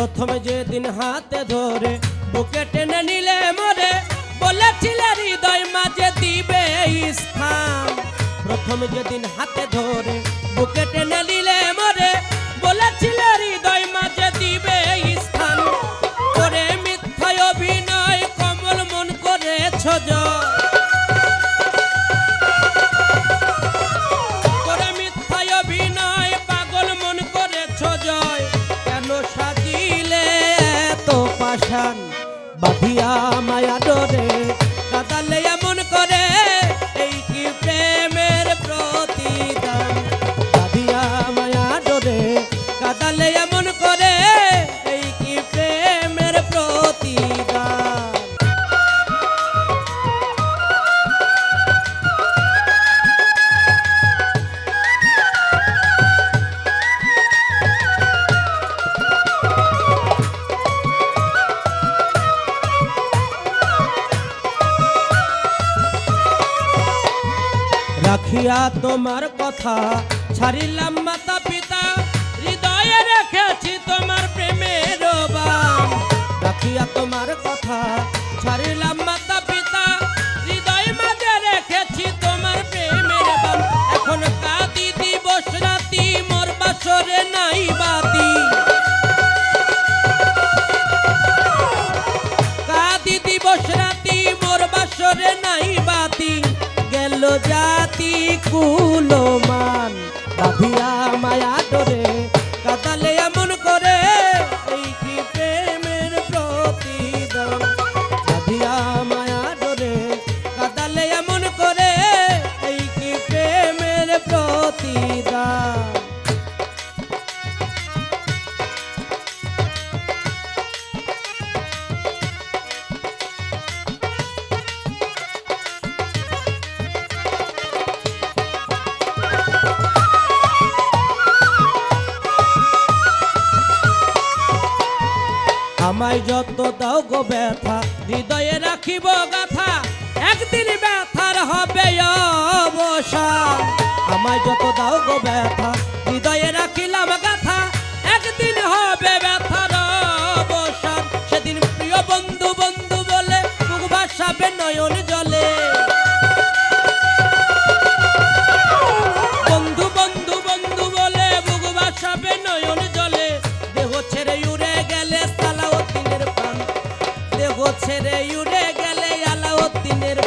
প্রথমে যেদিন হাতে ধরে বুকে টেনে নিলে মরে, বলেছিলে হৃদয় মাঝে দিবে স্থান। প্রথমে যেদিন হাতে ধরে বুকে টেনে নিলে মরে, বলেছিলে হৃদয় মাঝে দিবে স্থান। করে মিথ্যায় অভিনয় কমল মন করেছ বাঁধিয়া মায়া ডরে কাদালে এই কি প্রেমের প্রতিদান? বাঁধিয়া মায়া ডরে কাদালে এমন করে রাখিয়া তোমার কথা ছাড়িলাম মাতা পিতা, হৃদয়ে রেখেছি তোমার প্রেমের বান রাখিয়া তোমার কথা ছাড়িলাম মাতা গেল জাতি কুলমান। বাঁধিয়া মায়া ডরে কাতালে এমন করে এই কি প্রেমের প্রতিদান। বাঁধিয়া মায়া ডরে কাতালে এমন করে এই কি প্রেমের প্রতিদান। আমায় যত দাও গো ব্যথা, হৃদয়ে রাখিব গাথা, একদিন ব্যথার হবে অবসান। আমায় যত দাও গো ব্যথা, হৃদয়ে রাখিলাম গাথা, একদিন হবে ব্যথার অবসান। সেদিন প্রিয় বন্ধু বন্ধু বলে মুখ ভাসাবে নয়ন tener